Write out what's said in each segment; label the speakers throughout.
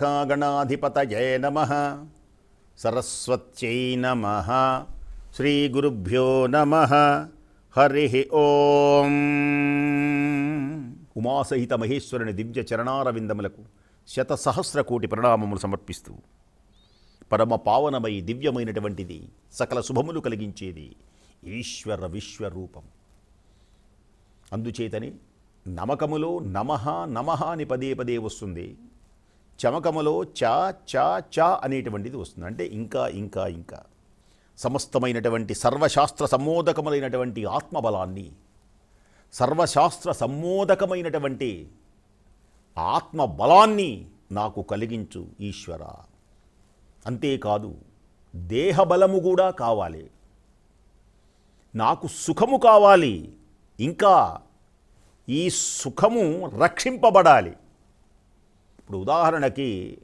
Speaker 1: శ్రీమహాగణాధిపతయే నమ. సరస్వత్యై నమ. శ్రీగురుభ్యో నమ. హరి ఓం. ఉమాసహిత మహేశ్వరుని దివ్య చరణారవిందములకు శతసహస్ర కోటి ప్రణామములు సమర్పిస్తూ పరమ పావనమై దివ్యమైనటువంటిది సకల శుభములు కలిగించేది ఈశ్వర విశ్వరూపం. అందుచేతని నమకములో నమః నమః అని పదే పదే వస్తుంది. చమకములో చా చా చా అనేటువంటిది వస్తుంది. అంటే ఇంకా ఇంకా ఇంకా. సమస్తమైనటువంటి సర్వశాస్త్ర సమ్మోదకములైనటువంటి ఆత్మబలాన్ని సర్వశాస్త్ర సమ్మోదకమైనటువంటి ఆత్మబలాన్ని నాకు కలిగించు ఈశ్వర. అంతేకాదు దేహబలము కూడా కావాలి. నాకు సుఖము కావాలి. ఇంకా ఈ సుఖము రక్షింపబడాలి. ఇప్పుడు ఉదాహరణకి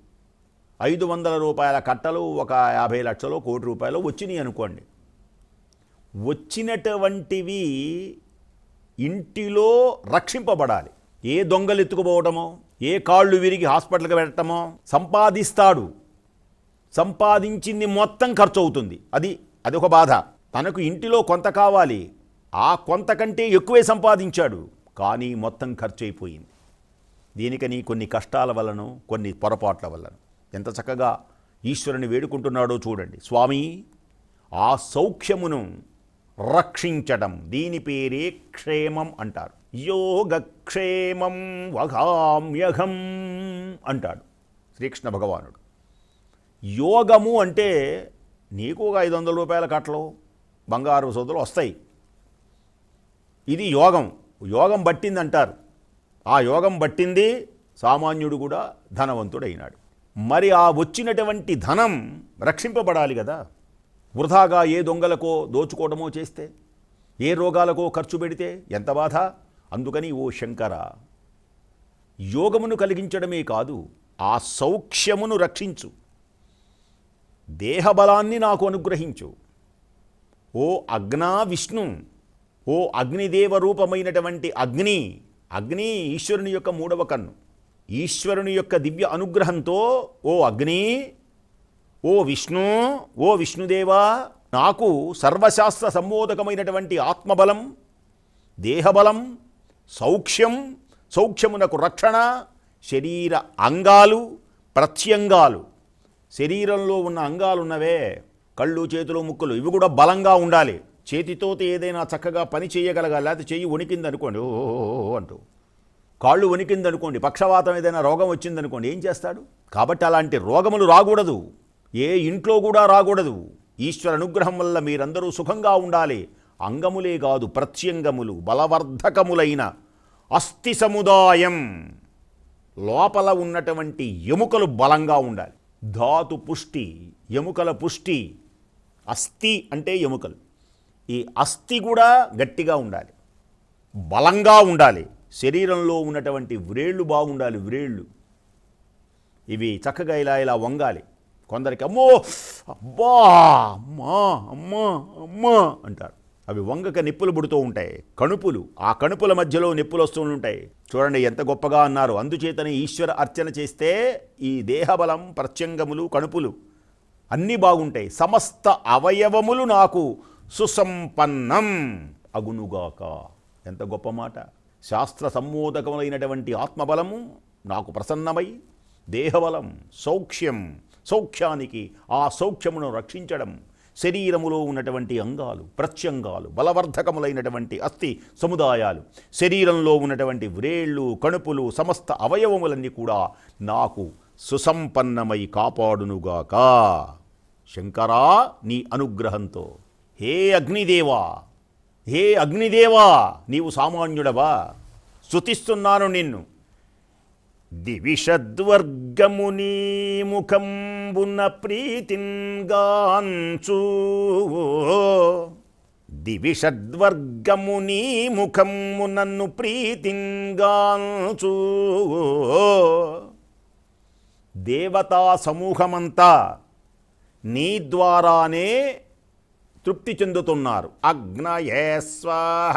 Speaker 1: ఐదు వందల రూపాయల కట్టలు ఒక యాభై లక్షలు కోటి రూపాయలు వచ్చినాయి అనుకోండి. వచ్చినటువంటివి ఇంటిలో రక్షింపబడాలి. ఏ దొంగలు ఎత్తుకుపోవడమో ఏ కాళ్ళు విరిగి హాస్పిటల్కి పెట్టడమో సంపాదిస్తాడు. సంపాదించింది మొత్తం ఖర్చు అవుతుంది అది అది ఒక బాధ. తనకు ఇంటిలో కొంత కావాలి. ఆ కొంత కంటే ఎక్కువే సంపాదించాడు. కానీ మొత్తం ఖర్చు అయిపోయింది దీనికని కొన్ని కష్టాల వలన కొన్ని పొరపాట్ల వలన. ఎంత చక్కగా ఈశ్వరుని వేడుకుంటున్నాడో చూడండి. స్వామి ఆ సౌఖ్యమును రక్షించడం దీని పేరే క్షేమం అంటారు. యోగక్షేమం వగామ్యఘం అంటాడు శ్రీకృష్ణ భగవానుడు. యోగము అంటే నీకు ఒక ఐదు వందల రూపాయల కట్టలు బంగారు సోదరులు వస్తాయి. ఇది యోగం. యోగం పట్టిందంటారు. ఆ యోగం పట్టింది సామాన్యుడు కూడా ధనవంతుడైనాడు. మరి ఆ వచ్చినటువంటి ధనం రక్షింపబడాలి కదా. వృధాగా ఏ దొంగలకో దోచుకోవడమో చేస్తే ఏ రోగాలకో ఖర్చు పెడితే ఎంత బాధ? అందుకని ఓ శంకర యోగమును కలిగించడమే కాదు ఆ సౌఖ్యమును రక్షించు. దేహబలాన్ని నాకు అనుగ్రహించు. ఓ అగ్నా విష్ణు ఓ అగ్నిదేవ రూపమైనటువంటి అగ్ని అగ్ని ఈశ్వరుని యొక్క మూడవ కన్ను. ఈశ్వరుని యొక్క దివ్య అనుగ్రహంతో ఓ అగ్ని ఓ విష్ణు ఓ విష్ణుదేవా నాకు సర్వశాస్త్ర సంబోధకమైనటువంటి ఆత్మబలం దేహబలం సౌఖ్యం సౌఖ్యమునకు రక్షణ శరీర అంగాలు ప్రత్యంగాలు. శరీరంలో ఉన్న అంగాలు ఉన్నవే కళ్ళు చేతులు ముక్కులు ఇవి కూడా బలంగా ఉండాలి. చేతితో ఏదైనా చక్కగా పని చేయగలగాలి లేకపోతే చెయ్యి వణికింది అనుకోండి ఓ అంటూ. కాళ్ళు వణికింది అనుకోండి పక్షవాతం ఏదైనా రోగం వచ్చిందనుకోండి ఏం చేస్తాడు? కాబట్టి అలాంటి రోగములు రాకూడదు. ఏ ఇంట్లో కూడా రాకూడదు. ఈశ్వర అనుగ్రహం వల్ల మీరందరూ సుఖంగా ఉండాలి. అంగములే కాదు ప్రత్యంగములు బలవర్ధకములైన అస్థి సముదాయం. లోపల ఉన్నటువంటి ఎముకలు బలంగా ఉండాలి. ధాతు పుష్టి ఎముకల పుష్టి అస్థి అంటే ఎముకలు. ఈ అస్థి కూడా గట్టిగా ఉండాలి. బలంగా ఉండాలి. శరీరంలో ఉన్నటువంటి వ్రేళ్ళు బాగుండాలి వ్రేళ్ళు ఇవి చక్కగా ఇలా ఇలా వంగాలి. కొందరికి అమ్మో అబ్బా అమ్మా అమ్మా అమ్మా అంటారు. అవి వంగక నిప్పులు పుడుతూ ఉంటాయి. కణుపులు ఆ కణుపుల మధ్యలో నిప్పులు వస్తూ ఉంటాయి. చూడండి ఎంత గొప్పగా అన్నారు. అందుచేతనే ఈశ్వర అర్చన చేస్తే ఈ దేహబలం ప్రత్యంగములు కణుపులు అన్నీ బాగుంటాయి. సమస్త అవయవములు నాకు సుసంపన్నం. అగునుగాక. ఎంత గొప్ప మాట. శాస్త్ర సమ్మోదకములైనటువంటి ఆత్మబలము నాకు ప్రసన్నమై దేహబలం సౌఖ్యం సౌఖ్యానికి ఆ సౌఖ్యమును రక్షించడం శరీరములో ఉన్నటువంటి అంగాలు ప్రత్యంగాలు బలవర్ధకములైనటువంటి అస్థి సముదాయాలు శరీరంలో ఉన్నటువంటి వ్రేళ్ళు కణుపులు సమస్త అవయవములన్నీ కూడా నాకు సుసంపన్నమై కాపాడునుగాక. శంకరా నీ అనుగ్రహంతో. హే అగ్నిదేవా హే అగ్నిదేవా నీవు సామాన్యుడవా? శుతిస్తున్నాను నిన్ను. దివిషద్వర్గముని ముఖంబున ప్రీతింగాంచు దివిషద్వర్గముని ముఖము నన్ను ప్రీతింగాంచు దేవతా సమూహమంతా నీ ద్వారానే తృప్తి చెందుతున్నారు. అగ్నయే స్వాహ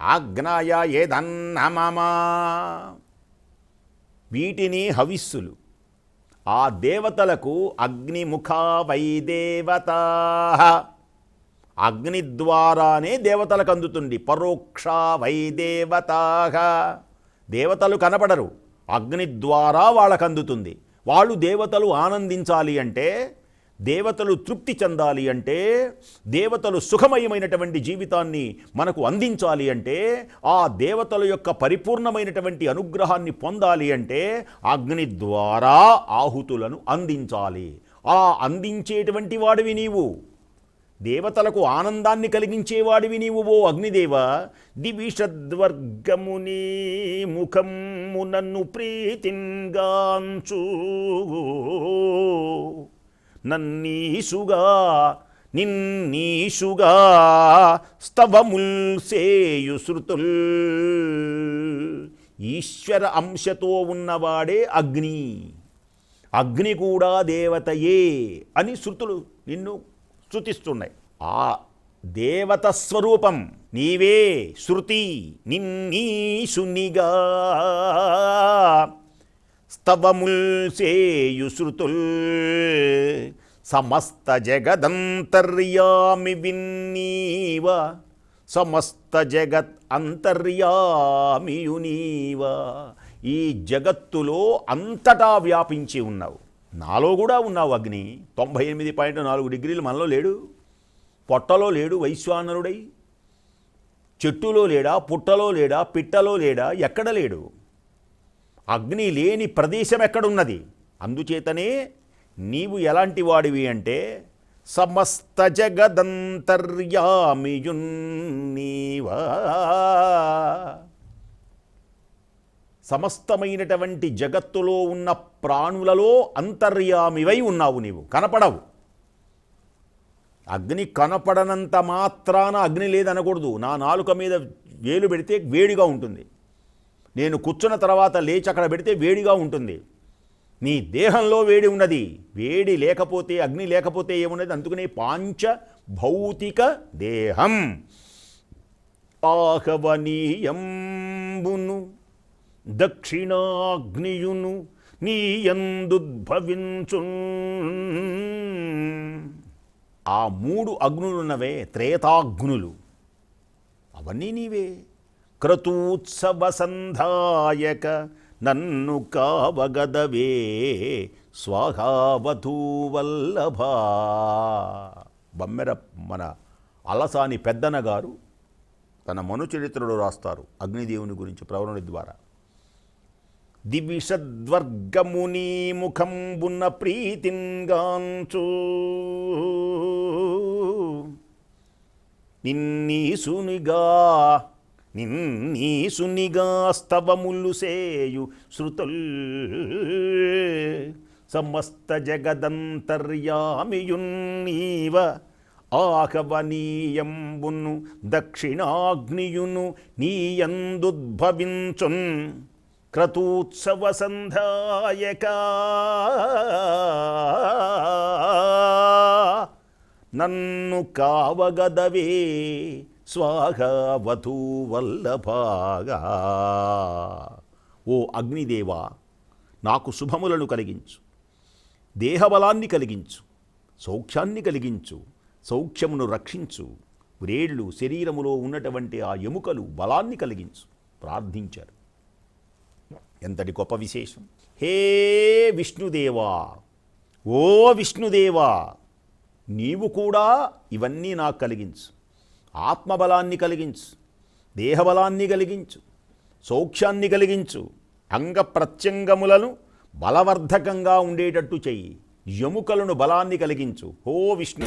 Speaker 1: అగ్నయ ఏదన్నమమా వీటిని హవిస్సులు. ఆ దేవతలకు అగ్నిముఖా వైదేవత. అగ్ని ద్వారానే దేవతలకు అందుతుంది. పరోక్ష వైదేవత. దేవతలు కనపడరు. అగ్ని ద్వారా వాళ్ళకు అందుతుంది వాళ్ళు దేవతలు ఆనందించాలి అంటే దేవతలు తృప్తి చెందాలి అంటే దేవతలు సుఖమయమైనటువంటి జీవితాన్ని మనకు అందించాలి అంటే ఆ దేవతల యొక్క పరిపూర్ణమైనటువంటి అనుగ్రహాన్ని పొందాలి అంటే అగ్ని ద్వారా ఆహుతులను అందించాలి. ఆ అందించేటువంటి వాడివి నీవు. దేవతలకు ఆనందాన్ని కలిగించేవాడివి నీవు ఓ అగ్నిదేవ. దివిషద్వర్గముని ముఖమునన్ను ప్రీతింగాంచు. నన్నీసుగా నిన్నీషుగా స్తవముల్ సేయు శృతుల్. ఈశ్వర అంశతో ఉన్నవాడే అగ్ని. అగ్ని కూడా దేవతయే అని శృతులు నిన్ను శృతిస్తున్నాయి ఆ దేవత స్వరూపం నీవే శృతి నిన్నీషునిగా స్తవముల్ సమస్త జగదంతర్యామి విన్నీవ. సమస్త జగత్ అంతర్యామియునీవ ఈ జగత్తులో అంతటా వ్యాపించి ఉన్నావు. నాలో కూడా ఉన్నావు అగ్ని. తొంభై ఎనిమిది పాయింట్ నాలుగు డిగ్రీలు మనలో లేడు. పొట్టలో లేడు వైశ్వానరుడై. చెట్టులో లేడా పుట్టలో లేడా పిట్టలో లేడా ఎక్కడ లేడు? అగ్ని లేని ప్రదేశం ఎక్కడున్నది? అందుచేతనే నీవు ఎలాంటి వాడివి అంటే సమస్త జగదంతర్యామియున్నీవా సమస్తమైనటువంటి జగత్తులో ఉన్న ప్రాణులలో అంతర్యామివై ఉన్నావు నీవు కనపడవు. అగ్ని కనపడనంత మాత్రాన అగ్ని లేదనకూడదు. నా నాలుక మీద వేలు పెడితే వేడిగా ఉంటుంది. నేను కూర్చున్న తర్వాత లేచి అక్కడ పెడితే వేడిగా ఉంటుంది. నీ దేహంలో వేడి ఉన్నది. వేడి లేకపోతే అగ్ని లేకపోతే ఏమున్నది? అందుకనే పాంచ భౌతిక దేహం. ఆహవనీయంబును దక్షిణాగ్నియును నీయందుద్భవించు ఆ మూడు అగ్నులున్నవే త్రేతాగ్నులు. అవన్నీ నీవే. క్రతూత్సవ సంధాయక నన్ను కావగదవే స్వాహావధూవల్లభా. బమ్మెర మన అలసాని పెద్దన గారు తన మనుచరిత్రలో రాస్తారు అగ్నిదేవుని గురించి ప్రవరుని ద్వారా. దివిషద్వర్గముని ముఖంబున్న ప్రీతింగాంచు నిన్నీసునిగా నిన్నీసునిగాస్తవములు సేయు శృతుల్ సమస్త జగదంతర్యామియున్నీవ ఆహవనీయంబును దక్షిణాగ్నియును నీయందుద్భవించున్ క్రతూత్సవ సంధాయక నన్ను కావగదవే స్వాగవధూ వల్లభాగా ఓ అగ్నిదేవా నాకు శుభములను కలిగించు దేహబలాన్ని కలిగించు సౌఖ్యాన్ని కలిగించు సౌఖ్యమును రక్షించు వ్రేళ్ళు శరీరములో ఉన్నటువంటి ఆ ఎముకలు బలాన్ని కలిగించు ప్రార్థించారు. ఎంతటి గొప్ప విశేషం. హే విష్ణుదేవా ఓ విష్ణుదేవా నీవు కూడా ఇవన్నీ నాకు కలిగించు. ఆత్మబలాన్ని కలిగించు దేహబలాన్ని కలిగించు సౌఖ్యాన్ని కలిగించు అంగ ప్రత్యంగములను బలవర్ధకంగా ఉండేటట్టు చెయ్యి. ఎముకలను బలాన్ని కలిగించు. ఓ విష్ణు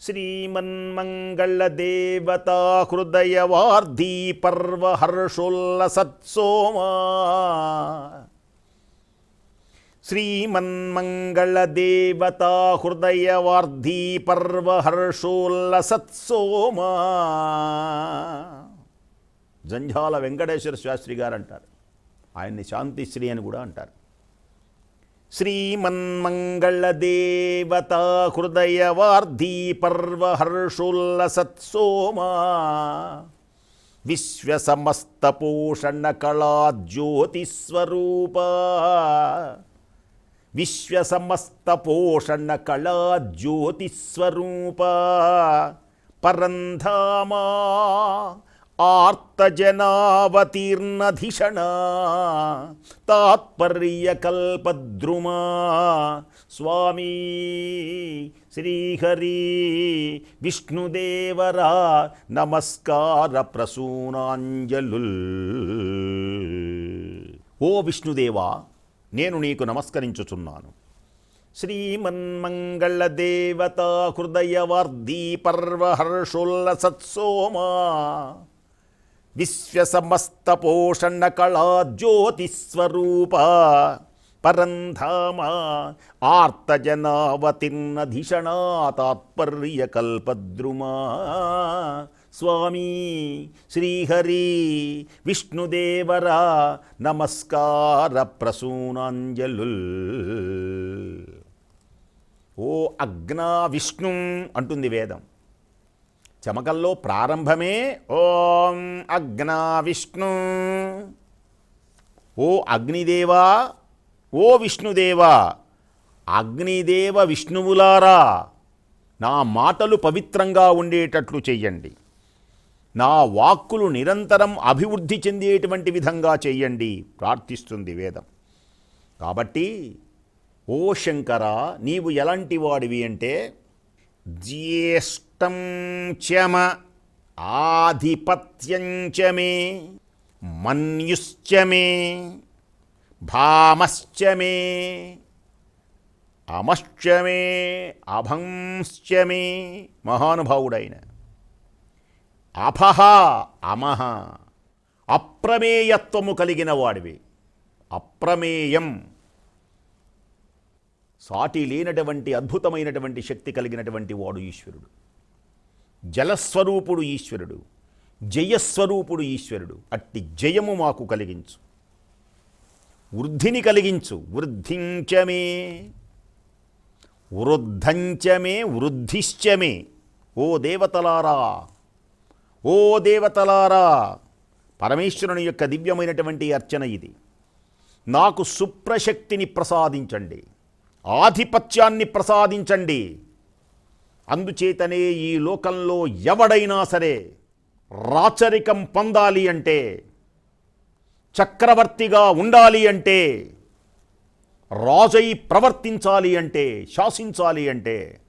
Speaker 1: శ్రీమన్మంగళదేవతా హృదయవార్ధీ పర్వహర్షోల్లసత్సోమా హర్షోల్లసత్సోమా శ్రీమన్మంగళ దేవతా హృదయవార్ధీ పర్వ హర్షోల్లసత్సోమా జంఝాల వెంకటేశ్వర శాస్త్రి గారు అంటారు ఆయన్ని శాంతిశ్రీ అని కూడా అంటారు. శ్రీమన్మంగళ దేవతా హృదయవార్ధీ పర్వ విశ్వసమస్తపోషణ కళా జ్యోతిస్వరూప విశ్వసమస్తపోషణ కళా జ్యోతిస్వరూప పరంధామా ఆర్తజనావతీర్ణధిషణ తాత్పర్యకల్పద్రుమా స్వామీ శ్రీహరి విష్ణుదేవరా నమస్కార ప్రసూనాంజలుల్ ఓ విష్ణుదేవా నేను నీకు నమస్కరించుచున్నాను. శ్రీమన్మంగళ పర్వహర్షోల్లసత్సోమా విశ్వసమస్తపోషణ జ్యోతిస్వరూప పరంధామ. ఆర్తజనావతిర్నధిషణా. తాత్పర్యకల్పద్రుమా. స్వామి శ్రీహరి విష్ణుదేవరా నమస్కార ప్రసూనాంజలుల్. ఓ అగ్నా విష్ణు అంటుంది వేదం. చమకల్లో ప్రారంభమే ఓం అగ్నా విష్ణు. ఓ అగ్నిదేవా ఓ విష్ణుదేవా అగ్నిదేవ విష్ణువులారా నా మాటలు పవిత్రంగా ఉండేటట్లు చెయ్యండి. నా వాక్కులు నిరంతరం అభివృద్ధి చెందేటువంటి విధంగా చెయ్యండి ప్రార్థిస్తుంది వేదం. కాబట్టి ఓ శంకర నీవు ఎలాంటి వాడివి అంటే జ్యేష్టం చమ ఆధిపత్యం చ మే మన్యుశ్చ మే మహానుభావుడైన అపహ అమహ అప్రమేయత్వము కలిగిన వాడివి. అప్రమేయం. సాటి లేనటువంటి అద్భుతమైనటువంటి శక్తి కలిగినటువంటి వాడు ఈశ్వరుడు. జలస్వరూపుడు ఈశ్వరుడు. జయస్వరూపుడు ఈశ్వరుడు. అట్టి జయము మాకు కలిగించు. వృద్ధిని కలిగించు. వృద్ధించమే. వృద్ధంచమే వృద్ధిశ్చమే. ఓ దేవతలారా ఓ దేవతలారా పరమేశ్వరుని యొక్క దివ్యమైనటువంటి అర్చన ఇది. నాకు సుప్రశక్తిని ప్రసాదించండి ఆధిపత్యాన్ని ప్రసాదించండి. అందుచేతనే ఈ లోకంలో ఎవడైనా సరే రాచరికం పొందాలి అంటే చక్రవర్తిగా ఉండాలి అంటే రాజై ప్రవర్తించాలి అంటే శాసించాలి అంటే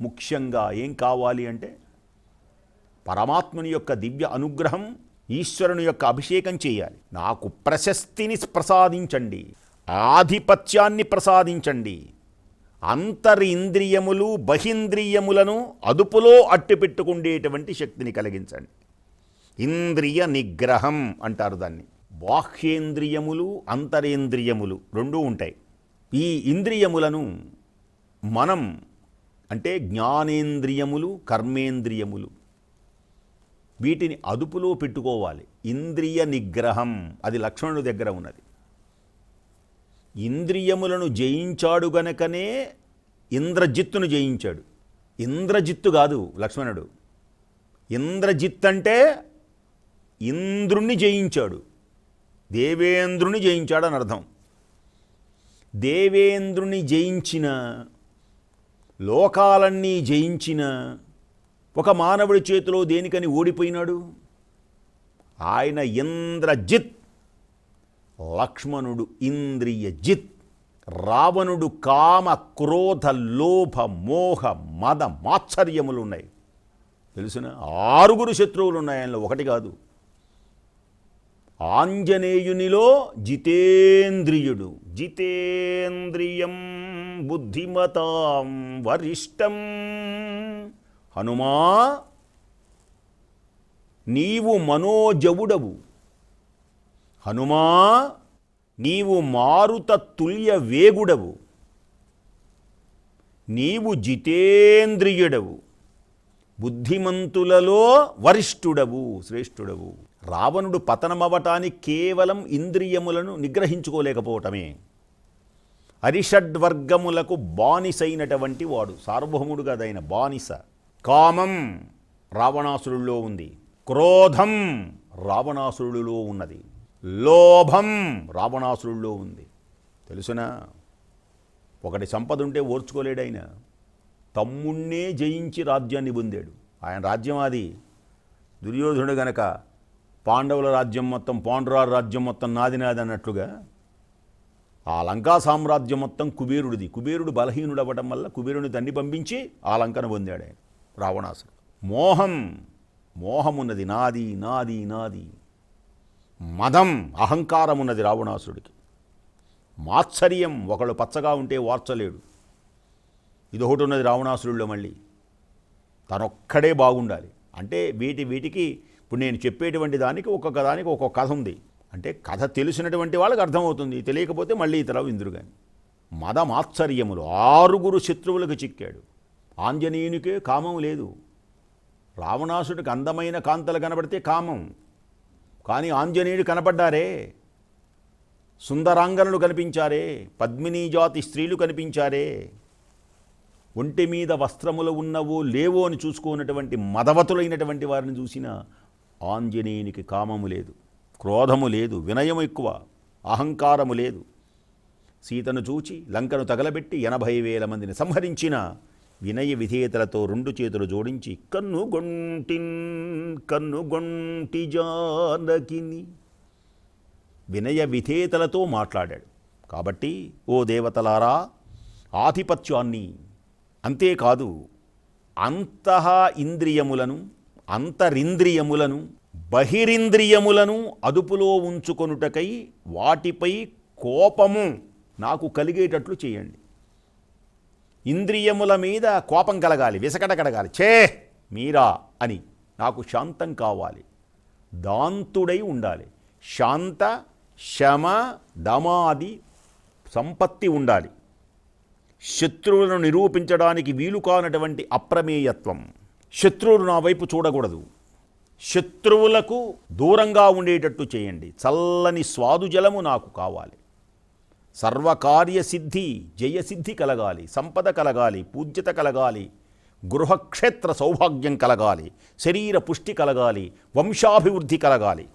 Speaker 1: ముఖ్యంగా ఏం కావాలి అంటే పరమాత్ముని యొక్క దివ్య అనుగ్రహం ఈశ్వరుని యొక్క అభిషేకం చేయాలి. నాకు ప్రశస్తిని ప్రసాదించండి. ఆధిపత్యాన్ని ప్రసాదించండి. అంతరింద్రియములు బహింద్రియములను అదుపులో అట్టిపెట్టుకుండేటువంటి శక్తిని కలిగించండి. ఇంద్రియ నిగ్రహం అంటారు దాన్ని. బాహ్యేంద్రియములు అంతరేంద్రియములు రెండూ ఉంటాయి. ఈ ఇంద్రియములను మనం అంటే జ్ఞానేంద్రియములు కర్మేంద్రియములు వీటిని అదుపులో పెట్టుకోవాలి. ఇంద్రియ నిగ్రహం అది లక్ష్మణుడి దగ్గర ఉన్నది. ఇంద్రియములను జయించాడు గనకనే ఇంద్రజిత్తును జయించాడు. ఇంద్రజిత్తు కాదు లక్ష్మణుడు. ఇంద్రజిత్ అంటే ఇంద్రుణ్ణి జయించాడు. దేవేంద్రుని జయించాడు అని అర్థం. దేవేంద్రుని జయించిన లోకాలన్నీ జయించిన ఒక మానవుడి చేతిలో దేనికని ఓడిపోయినాడు? ఆయన ఇంద్రజిత్ లక్ష్మణుడు ఇంద్రియజిత్ రావణుడు కామ క్రోధ లోభ మోహ మద మాత్సర్యములు ఉన్నాయి తెలుసిన? ఆరుగురు శత్రువులు ఉన్నాయి ఆయనలో ఒకటి కాదు. ఆంజనేయునిలో జితేంద్రియుడు. జితేంద్రియం బుద్ధిమతాం వరిష్టం. హనుమా నీవు మనోజవుడవు. హనుమా నీవు మారుత తుల్య వేగుడవు. నీవు జితేంద్రియుడవు. బుద్ధిమంతులలో వరిష్ఠుడవు శ్రేష్ఠుడవు. రావణుడు పతనమవటానికి కేవలం ఇంద్రియములను నిగ్రహించుకోలేకపోవటమే. అరిషడ్వర్గములకు బానిసైనటువంటి వాడు సార్వభౌముడు దైన బానిస. కామం రావణాసురుడిలో ఉంది. క్రోధం రావణాసురుడిలో ఉన్నది. లోభం రావణాసురుడిలో ఉంది. తెలుసునా? ఒకటి సంపద ఉంటే ఓర్చుకోలేడు ఆయన. తమ్ముణ్ణే జయించి రాజ్యాన్ని పొందాడు. ఆయన రాజ్యం అది. దుర్యోధనుడు గనక పాండవుల రాజ్యం మొత్తం పాండురాల రాజ్యం మొత్తం నాది నాది అన్నట్లుగా ఆ లంకా సామ్రాజ్యం మొత్తం కుబేరుడిది. కుబేరుడు బలహీనుడు అవ్వడం వల్ల కుబేరుని తన్ని పంపించి ఆ లంకను పొందాడు ఆయన. రావణాసుడు. మోహం మోహం ఉన్నది నాది నాది నాది. మదం అహంకారం ఉన్నది రావణాసురుడికి మాత్సర్యం ఒకళ్ళు పచ్చగా ఉంటే వార్చలేడు. ఇదొకటి ఉన్నది రావణాసురుడిలో మళ్ళీ. తనొక్కడే బాగుండాలి. అంటే వీటి వీటికి ఇప్పుడు నేను చెప్పేటువంటి దానికి ఒక్కొక్క దానికి ఒక్కొక్క కథ ఉంది. అంటే కథ తెలిసినటువంటి వాళ్ళకి అర్థమవుతుంది. తెలియకపోతే మళ్ళీ ఇతర ఇందురు కానీ మదమాత్సర్యములు ఆరుగురు శత్రువులకు చిక్కాడు. ఆంజనేయునికే కామం లేదు. రావణాసుడికి అందమైన కాంతలు కనబడితే కామం. కానీ ఆంజనేయుడు కనపడ్డారే. సుందరాంగనలు కనిపించారే. పద్మినీ జాతి స్త్రీలు కనిపించారే. ఒంటి మీద వస్త్రములు ఉన్నవో లేవో అని చూసుకున్నటువంటి మదవతులైనటువంటి వారిని చూసిన ఆంజనేయునికి కామము లేదు. క్రోధము లేదు. వినయము ఎక్కువ. అహంకారము లేదు. సీతను చూచి లంకను తగలబెట్టి ఎనభై వేల మందిని సంహరించిన వినయ విధేయతలతో రెండు చేతులు జోడించి కన్ను గొంటిన్ కన్ను గొంటి జానకిని. వినయ విధేయతలతో మాట్లాడాడు. కాబట్టి ఓ దేవతలారా ఆధిపత్యాన్ని అంతేకాదు అంతః ఇంద్రియములను అంతరింద్రియములను బహిరింద్రియములను అదుపులో ఉంచుకొనుటకై వాటిపై కోపము నాకు కలిగేటట్లు చేయండి. ఇంద్రియముల మీద కోపం కలగాలి విసకట కలగాలి. ఛే మీరా అని. నాకు శాంతం కావాలి. దాంతుడై ఉండాలి. శాంత శమ దమాది సంపత్తి ఉండాలి. శత్రువులను నిరూపించడానికి వీలు కానటువంటి అప్రమేయత్వం. శత్రువులు నా వైపు చూడకూడదు. శత్రువులకు దూరంగా ఉండేటట్టు చేయండి. చల్లని స్వాదుజలము నాకు కావాలి. సర్వకార్య సిద్ధి జయసిద్ధి కలగాలి సంపద కలగాలి పూజ్యత కలగాలి గృహక్షేత్ర సౌభాగ్యం కలగాలి శరీర పుష్టి కలగాలి వంశాభివృద్ధి కలగాలి.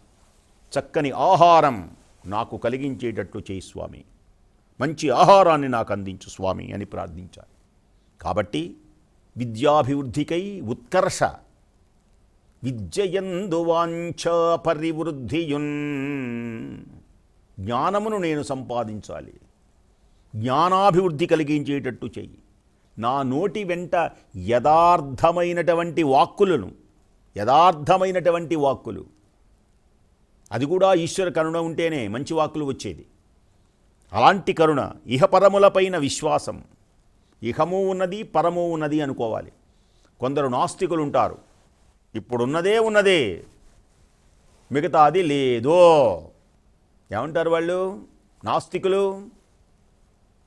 Speaker 1: చక్కని ఆహారం నాకు కలిగించేటట్లు చేయి స్వామి. మంచి ఆహారాన్ని నాకు అందించు స్వామి అని ప్రార్థించాలి. కాబట్టి విద్యాభివృద్ధికై ఉత్కర్ష విద్యయందు వాంఛ పరివృద్ధియున్. జ్ఞానమును నేను సంపాదించాలి. జ్ఞానాభివృద్ధి కలిగించేటట్టు చెయ్యి. నా నోటి వెంట యథార్థమైనటువంటి వాక్కులను యథార్థమైనటువంటి వాక్కులు. అది కూడా ఈశ్వర కరుణ ఉంటేనే మంచి వాక్కులు వచ్చేది. అలాంటి కరుణ ఇహపరములపైన విశ్వాసం. ఇహము ఉన్నది పరము ఉన్నది అనుకోవాలి. కొందరు నాస్తికులు ఉంటారు ఇప్పుడున్నదే ఉన్నదే. మిగతా అది లేదో. ఏమంటారు వాళ్ళు? నాస్తికులు?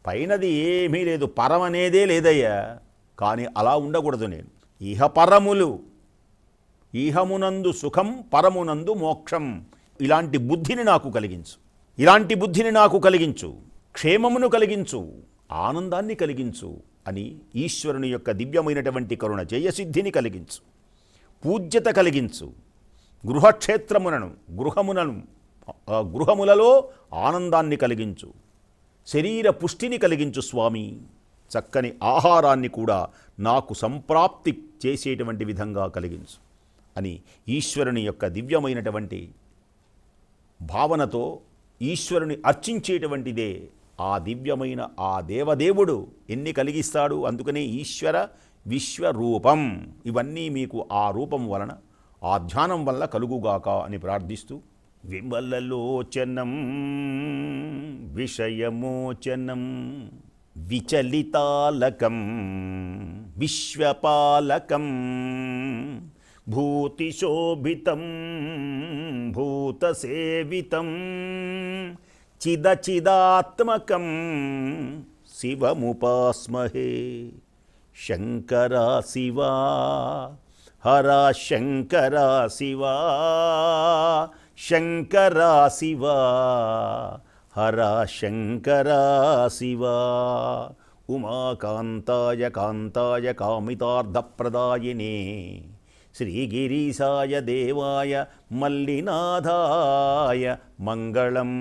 Speaker 1: పైనది ఏమీ లేదు పరం అనేదే లేదయ్యా. కానీ అలా ఉండకూడదు నేను. ఇహపరములు ఈహమునందు సుఖం పరమునందు మోక్షం. ఇలాంటి బుద్ధిని నాకు కలిగించు. ఇలాంటి బుద్ధిని నాకు కలిగించు. క్షేమమును కలిగించు. ఆనందాన్ని కలిగించు అని ఈశ్వరుని యొక్క దివ్యమైనటువంటి కరుణ జయసిద్ధిని కలిగించు. పూజ్యత కలిగించు. గృహక్షేత్రములను గృహములను గృహములలో ఆనందాన్ని కలిగించు. శరీర పుష్టిని కలిగించు స్వామి. చక్కని ఆహారాన్ని కూడా నాకు సంప్రాప్తి చేసేటువంటి విధంగా కలిగించు అని ఈశ్వరుని యొక్క దివ్యమైనటువంటి భావనతో ఈశ్వరుని అర్చించేటువంటిదే ఆ దివ్యమైన ఆ దేవదేవుడు ఎన్ని కలిగిస్తాడు అందుకనే ఈశ్వర విశ్వరూపం. ఇవన్నీ మీకు ఆ రూపం వలన ఆ ధ్యానం వల్ల కలుగుగాక అని ప్రార్థిస్తూ విమలలోచనం విషయమోచనం విచలితాలకం విశ్వపాలకం భూతిశోభితం భూతసేవితం చిదచిదాత్మకం శివముపాస్మహే శంకరా శివా హరా శంకరా శివా శంకరా శివా హరా శంకరా శివా ఉమాకాంతాయ కాంతాయ కామితార్థప్రదాయినే శ్రీగిరీశాయ దేవాయ మల్లినాథాయ మంగళం.